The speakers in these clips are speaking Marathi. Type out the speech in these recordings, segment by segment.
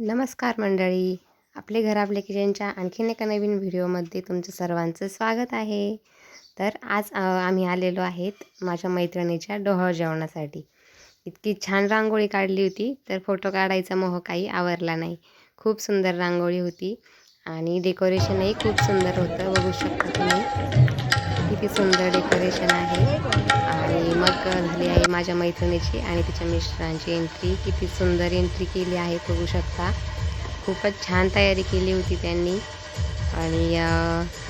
नमस्कार मंडळी. आपले घर आपले किचनच्या आणखीन एका नवीन व्हिडिओमध्ये तुमचं सर्वांचं स्वागत आहे. तर आज आम्ही आलेलो आहेत माझ्या मैत्रिणीच्या डोहळ जेवणासाठी. इतकी छान रांगोळी काढली होती तर फोटो काढायचा मोह काही आवरला नाही. खूप सुंदर रांगोळी होती आणि डेकोरेशनही खूप सुंदर होतं बघू शकता तुम्ही. किती सुंदर डेकोरेशन आहे. आणि मग झाली आहे माझ्या मैत्रिणीची आणि तिच्या मिस्टरांची एंट्री किती सुंदर एंट्री केली आहे बघू शकता. खूपच छान तयारी केली होती त्यांनी. आणि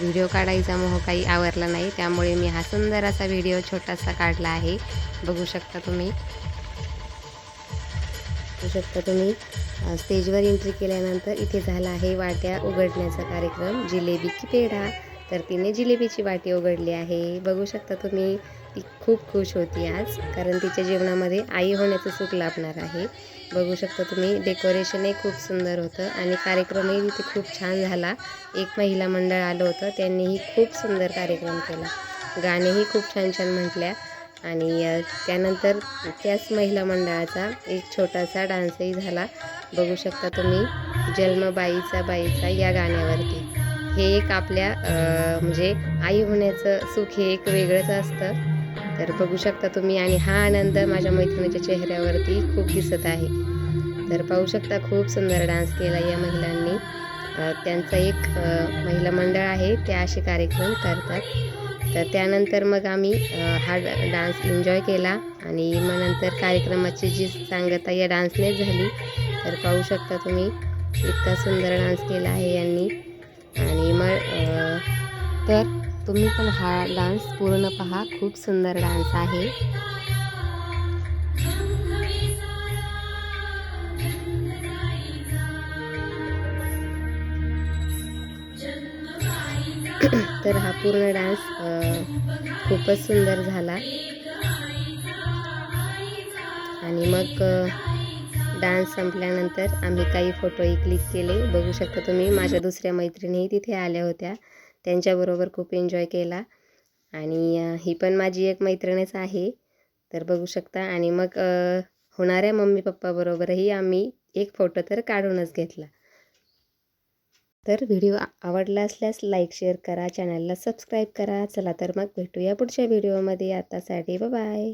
व्हिडिओ काढायचा मोह काही आवरला नाही. त्यामुळे मी हा सुंदर असा व्हिडिओ छोटासा काढला आहे. बघू शकता तुम्ही. बघू शकता तुम्ही. स्टेजवर एंट्री केल्यानंतर इथे झाला आहे वाट्या उघडण्याचा कार्यक्रम. जिलेबी की पेढा. तर तिने जिलेबीची वाटी उघडली आहे. बघू शकता तुम्ही ती खूप खुश होती आज कारण तिच्या जीवनामध्ये आई होण्याचं सुख लाभणार आहे. बघू शकता तुम्ही डेकोरेशनही खूप सुंदर होतं आणि कार्यक्रमही तिथे खूप छान झाला. एक महिला मंडळ आलं होतं त्यांनीही खूप सुंदर कार्यक्रम केला. गाणेही खूप छान छान म्हटल्या आणि त्यानंतर त्याच महिला मंडळाचा एक छोटासा डान्सही झाला. बघू शकता तुम्ही जन्मबाईचा बाईचा या गाण्यावरती. हे एक आपल्या म्हणजे आई होण्याचं सुख हे एक वेगळंच असतं. तर बघू शकता तुम्ही आणि हा आनंद माझ्या मैत्रिणीच्या चेहऱ्यावरती खूप दिसत आहे. तर पाहू शकता खूप सुंदर डान्स केला या महिलांनी. त्यांचा त्यांचं एक महिला मंडळ आहे ते असे कार्यक्रम करतात. तर त्यानंतर मग आम्ही हा ड- डान्स एन्जॉय केला आणि मग नंतर कार्यक्रमाची जी सांगता या डान्सनेच झाली. तर पाहू शकता तुम्ही इतका सुंदर डान्स केला आहे यांनी. आणि मग तर तुम्ही पण हा डान्स पूर्ण पहा. खूप सुंदर डान्स आहे. तर हा पूर्ण डान्स खूपच सुंदर झाला. आणि मग डान्स संपल्यानंतर आम्ही काही फोटोही क्लिक केले. बघू शकता तुम्ही माझ्या दुसऱ्या मैत्रिणीही तिथे आल्या होत्या. त्यांच्याबरोबर खूप एन्जॉय केला. आणि ही पण माझी एक मैत्रिणीच आहे. तर बघू शकता. आणि मग होणाऱ्या मम्मी पप्पाबरोबरही आम्ही एक फोटो तर काढूनच घेतला. तर व्हिडिओ आवडला असल्यास लाईक शेअर करा. चॅनलला सबस्क्राईब करा. चला तर मग भेटूया पुढच्या व्हिडिओमध्ये. आतासाठी बाय.